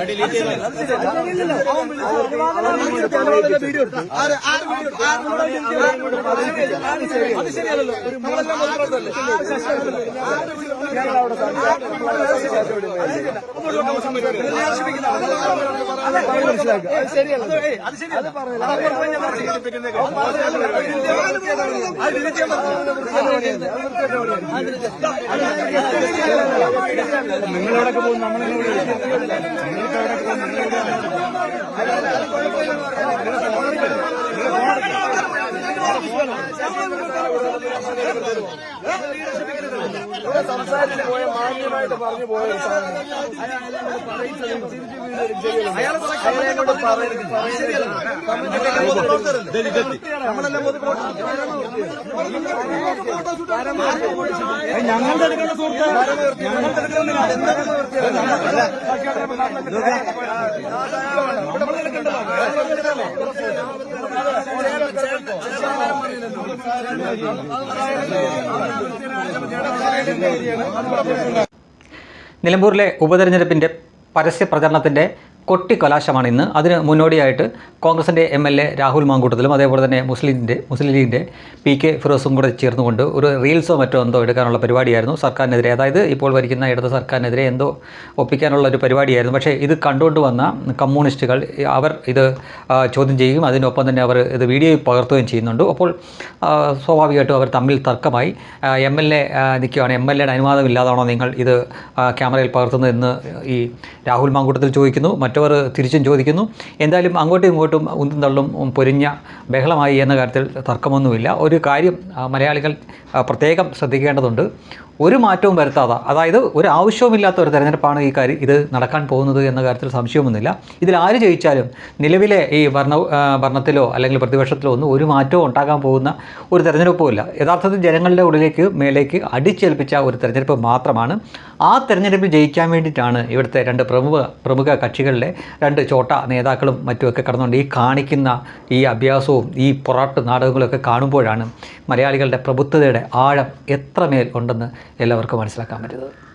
അത് അത് ശരിയല്ല. എടുക്കണം വീഡിയോ എടുക്കണം അത് ശരിയല്ല. നമ്മളെല്ലാം ബോധ്യപ്പെടുത്തല്ലേ? അത് ശരിയല്ല. നിങ്ങളെവിടൊക്കെ പോകും നമ്മളെങ്ങനെ നിങ്ങൾക്ക് അവിടെ പോകും സംസാരിച്ച് പോയ മാന്യമായിട്ട് പറഞ്ഞു പോയ ഒരു സാധനം അയാളെ കൊണ്ട് പറയുന്നത് ഞങ്ങളുടെ അടുക്കുന്ന സുഹൃത്ത്. ഞങ്ങളുടെ അടുക്കലുള്ള നിലമ്പൂരിലെ ഉപതെരഞ്ഞെടുപ്പിന്റെ പരസ്യ പ്രചരണത്തിന്റെ കൊട്ടിക്കലാശമാണ് ഇന്ന്. അതിന് മുന്നോടിയായിട്ട് കോൺഗ്രസിന്റെ എം എൽ എ രാഹുൽ മാങ്കൂട്ടത്തിലും അതേപോലെ തന്നെ മുസ്ലിമിന്റെ മുസ്ലിം ലീഗിന്റെ പി കെ ഫിറോസും കൂടെ ചേർന്നുകൊണ്ട് ഒരു റീൽസോ മറ്റോ എന്തോ എടുക്കാനുള്ള പരിപാടിയായിരുന്നു സർക്കാരിനെതിരെ. അതായത് ഇപ്പോൾ ഭരിക്കുന്ന ഇടത് സർക്കാരിനെതിരെ എന്തോ ഒപ്പിക്കാനുള്ള ഒരു പരിപാടിയായിരുന്നു. പക്ഷേ ഇത് കണ്ടുകൊണ്ട് വന്ന കമ്മ്യൂണിസ്റ്റുകൾ അവർ ഇത് ചോദ്യം ചെയ്യുകയും അതിനൊപ്പം തന്നെ അവർ ഇത് വീഡിയോ പകർത്തുകയും ചെയ്യുന്നുണ്ട്. അപ്പോൾ സ്വാഭാവികമായിട്ടും അവർ തമ്മിൽ തർക്കമായി. എം എൽ എ നിൽക്കുകയാണ്. എം എൽ എയുടെ അനുവാദമില്ലാതാണോ നിങ്ങൾ ഇത് ക്യാമറയിൽ പകർത്തുന്നതെന്ന് ഈ രാഹുൽ മാങ്കൂട്ടത്തിൽ ചോദിക്കുന്നു മറ്റവർ തിരിച്ചും ചോദിക്കുന്നു. എന്തായാലും അങ്ങോട്ടും ഇങ്ങോട്ടും ഉന്തും തള്ളും പൊരിഞ്ഞ ബഹളമായി എന്ന കാര്യത്തിൽ തർക്കമൊന്നുമില്ല. ഒരു കാര്യം മലയാളികൾ പ്രത്യേകം ശ്രദ്ധിക്കേണ്ടതുണ്ട്. ഒരു മാറ്റവും വരുത്താതെ അതായത് ഒരു ആവശ്യവുമില്ലാത്ത ഒരു തെരഞ്ഞെടുപ്പാണ് ഈ കാര്യം ഇത് നടക്കാൻ പോകുന്നത് എന്ന കാര്യത്തിൽ സംശയമൊന്നുമില്ല. ഇതിൽ ആര് ജയിച്ചാലും നിലവിലെ ഈ ഭരണ ഭരണത്തിലോ അല്ലെങ്കിൽ പ്രതിപക്ഷത്തിലോ ഒന്നും ഒരു മാറ്റവും ഉണ്ടാകാൻ പോകുന്ന ഒരു തെരഞ്ഞെടുപ്പുമില്ല. യഥാർത്ഥത്തിൽ ജനങ്ങളുടെ ഉള്ളിലേക്ക് മേലേക്ക് അടിച്ചേൽപ്പിച്ച ഒരു തെരഞ്ഞെടുപ്പ് മാത്രമാണ്. ആ തെരഞ്ഞെടുപ്പിൽ ജയിക്കാൻ വേണ്ടിയിട്ടാണ് ഇവിടുത്തെ രണ്ട് പ്രമുഖ പ്രമുഖ കക്ഷികളിലെ രണ്ട് ചോട്ട നേതാക്കളും മറ്റുമൊക്കെ കടന്നുകൊണ്ട് ഈ കാണിക്കുന്ന ഈ അഭ്യാസവും ഈ പൊറാട്ട് നാടകങ്ങളൊക്കെ കാണുമ്പോഴാണ് മലയാളികളുടെ പ്രബുദ്ധതയുടെ ആഴം എത്രമേൽ ഉണ്ടെന്ന് എല്ലാവർക്കും മനസ്സിലാക്കാൻ പറ്റുന്നത്.